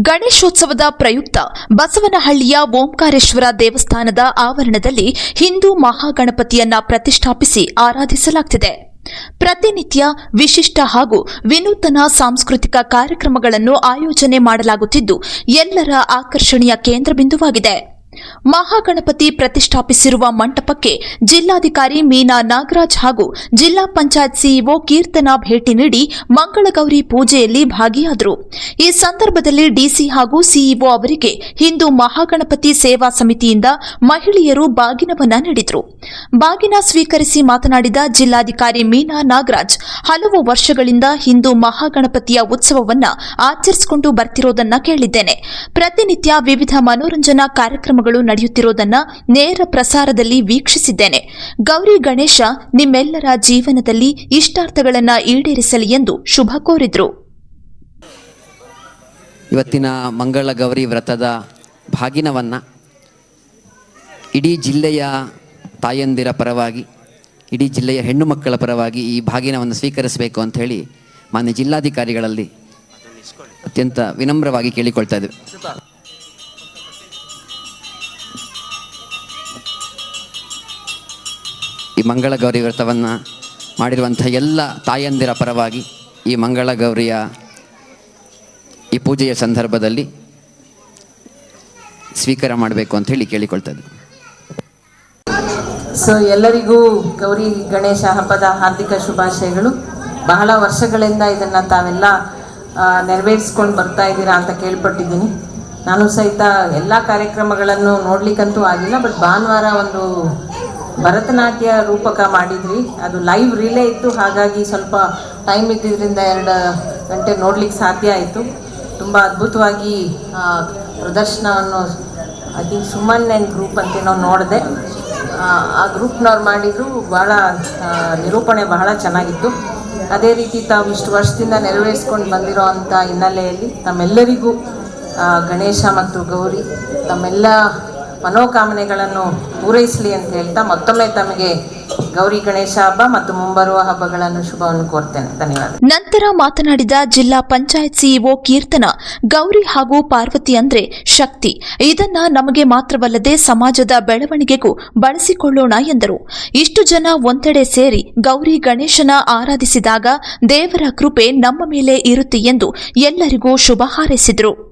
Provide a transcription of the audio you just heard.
ಗಣೇಶೋತ್ಸವದ ಪ್ರಯುಕ್ತ ಬಸವನಹಳ್ಳಿಯ ಓಂಕಾರೇಶ್ವರ ದೇವಸ್ಥಾನದ ಆವರಣದಲ್ಲಿ ಹಿಂದೂ ಮಹಾಗಣಪತಿಯನ್ನ ಪ್ರತಿಷ್ಠಾಪಿಸಿ ಆರಾಧಿಸಲಾಗುತ್ತಿದೆ ಪ್ರತಿನಿತ್ಯ ವಿಶಿಷ್ಟ ಹಾಗೂ ವಿನೂತನ ಸಾಂಸ್ಕೃತಿಕ ಕಾರ್ಯಕ್ರಮಗಳನ್ನು ಆಯೋಜನೆ ಮಾಡಲಾಗುತ್ತಿದ್ದು, ಎಲ್ಲರ ಆಕರ್ಷಣೆಯ ಕೇಂದ್ರಬಿಂದುವಾಗಿದೆ. ಮಹಾಗಣಪತಿ ಪ್ರತಿಷ್ಠಾಪಿಸಿರುವ ಮಂಟಪಕ್ಕೆ ಜಿಲ್ಲಾಧಿಕಾರಿ ಮೀನಾ ನಾಗರಾಜ್ ಹಾಗೂ ಜಿಲ್ಲಾ ಪಂಚಾಯತ್ ಸಿಇಒ ಕೀರ್ತನಾ ಭೇಟಿ ನೀಡಿ ಮಂಗಳಗೌರಿ ಪೂಜೆಯಲ್ಲಿ ಭಾಗಿಯಾದರು. ಈ ಸಂದರ್ಭದಲ್ಲಿ ಡಿಸಿ ಹಾಗೂ ಸಿಇಒ ಅವರಿಗೆ ಹಿಂದೂ ಮಹಾಗಣಪತಿ ಸೇವಾ ಸಮಿತಿಯಿಂದ ಮಹಿಳೆಯರು ಬಾಗಿನವನ್ನ ನೀಡಿದರು. ಬಾಗಿನ ಸ್ವೀಕರಿಸಿ ಮಾತನಾಡಿದ ಜಿಲ್ಲಾಧಿಕಾರಿ ಮೀನಾ ನಾಗರಾಜ್, ಹಲವು ವರ್ಷಗಳಿಂದ ಹಿಂದೂ ಮಹಾಗಣಪತಿಯ ಉತ್ಸವವನ್ನ ಆಚರಿಸಿಕೊಂಡು ಬರ್ತಿರೋದನ್ನ ಕೇಳಿದ್ದೇನೆ. ಪ್ರತಿನಿತ್ಯ ವಿವಿಧ ಮನೋರಂಜನಾ ಕಾರ್ಯಕ್ರಮಗಳು ನಡೆಯುತ್ತಿರೋದನ್ನ ನೇರ ಪ್ರಸಾರದಲ್ಲಿ ವೀಕ್ಷಿಸಿದ್ದೇನೆ. ಗೌರಿ ಗಣೇಶ, ನಿಮ್ಮೆಲ್ಲರ ಜೀವನದಲ್ಲಿ ಇಷ್ಟಾರ್ಥಗಳನ್ನು ಈಡೇರಿಸಲಿ ಎಂದು ಶುಭ ಕೋರಿದ್ರು. ಇವತ್ತಿನ ಮಂಗಳ ಗೌರಿ ವ್ರತದ ಭಾಗಿನವನ್ನು ಇಡೀ ಜಿಲ್ಲೆಯ ತಾಯಂದಿರ ಪರವಾಗಿ, ಇಡೀ ಜಿಲ್ಲೆಯ ಹೆಣ್ಣು ಮಕ್ಕಳ ಪರವಾಗಿ ಈ ಭಾಗಿನವನ್ನು ಸ್ವೀಕರಿಸಬೇಕು ಅಂತ ಹೇಳಿ ಮಾನ್ಯ ಜಿಲ್ಲಾಧಿಕಾರಿಗಳಲ್ಲಿ ಅತ್ಯಂತ ವಿನಮ್ರವಾಗಿ ಕೇಳಿಕೊಳ್ತಾ ಇದ್ದೇವೆ ಈ ಮಂಗಳ ಗೌರಿ ವ್ರತವನ್ನು ಮಾಡಿರುವಂಥ ಎಲ್ಲ ತಾಯಂದಿರ ಪರವಾಗಿ ಈ ಮಂಗಳ ಗೌರಿಯ ಈ ಪೂಜೆಯ ಸಂದರ್ಭದಲ್ಲಿ ಸ್ವೀಕಾರ ಮಾಡಬೇಕು ಅಂತ ಹೇಳಿ ಕೇಳಿಕೊಳ್ತದೆ ಸೊ ಎಲ್ಲರಿಗೂ ಗೌರಿ ಗಣೇಶ ಹಬ್ಬದ ಹಾರ್ದಿಕ ಶುಭಾಶಯಗಳು. ಬಹಳ ವರ್ಷಗಳಿಂದ ಇದನ್ನು ತಾವೆಲ್ಲ ನೆರವೇರಿಸ್ಕೊಂಡು ಬರ್ತಾ ಇದ್ದೀರಾ ಅಂತ ಕೇಳ್ಪಟ್ಟಿದ್ದೀನಿ. ನಾನು ಸಹಿತ ಎಲ್ಲ ಕಾರ್ಯಕ್ರಮಗಳನ್ನು ನೋಡ್ಲಿಕ್ಕಂತೂ ಆಗಿಲ್ಲ, ಬಟ್ ಭಾನುವಾರ ಒಂದು ಭರತನಾಟ್ಯ ರೂಪಕ ಮಾಡಿದ್ರಿ. ಅದು ಲೈವ್ ರಿಲೇ ಇತ್ತು. ಹಾಗಾಗಿ ಸ್ವಲ್ಪ ಟೈಮ್ ಇದ್ದಿದ್ದರಿಂದ ಎರಡು ಗಂಟೆ ನೋಡ್ಲಿಕ್ಕೆ ಸಾಧ್ಯ ಆಯಿತು. ತುಂಬ ಅದ್ಭುತವಾಗಿ ಪ್ರದರ್ಶನವನ್ನು I think Suman and group ಅಂತ ನಾವು ನೋಡಿದೆ. ಆ ಗ್ರೂಪ್ನವ್ರು ಮಾಡಿದ್ರು. ಭಾಳ ನಿರೂಪಣೆ ಬಹಳ ಚೆನ್ನಾಗಿತ್ತು. ಅದೇ ರೀತಿ ತಾವು ಇಷ್ಟು ವರ್ಷದಿಂದ ನೆರವೇರಿಸ್ಕೊಂಡು ಬಂದಿರೋ ಅಂಥ ಹಿನ್ನೆಲೆಯಲ್ಲಿ ತಮ್ಮೆಲ್ಲರಿಗೂ ಗಣೇಶ ಮತ್ತು ಗೌರಿ, ತಮ್ಮೆಲ್ಲ ಮನೋಕಾಮನೆಗಳನ್ನು ಪೂರೈಸಲಿ ಅಂತ ಹೇಳ್ತಾ ಮತ್ತೊಮ್ಮೆ ತಮಗೆ ಗೌರಿ ಗಣೇಶ ಹಬ್ಬ ಮತ್ತು ಮುಂಬರುವ ಹಬ್ಬಗಳನ್ನು ಶುಭವನ್ನು ಕೋರ್ತೇನೆ. ಧನ್ಯವಾದ. ನಂತರ ಮಾತನಾಡಿದ ಜಿಲ್ಲಾ ಪಂಚಾಯತ್ ಸಿಇಒ ಕೀರ್ತನ, ಗೌರಿ ಹಾಗೂ ಪಾರ್ವತಿ ಅಂದ್ರೆ ಶಕ್ತಿ. ಇದನ್ನ ನಮಗೆ ಮಾತ್ರವಲ್ಲದೆ ಸಮಾಜದ ಬೆಳವಣಿಗೆಗೂ ಬಳಸಿಕೊಳ್ಳೋಣ ಎಂದರು. ಇಷ್ಟು ಜನ ಒಂದೆಡೆ ಸೇರಿ ಗೌರಿ ಗಣೇಶನ ಆರಾಧಿಸಿದಾಗ ದೇವರ ಕೃಪೆ ನಮ್ಮ ಮೇಲೆ ಇರುತ್ತೆ ಎಂದು ಎಲ್ಲರಿಗೂ ಶುಭ ಹಾರೈಸಿದರು.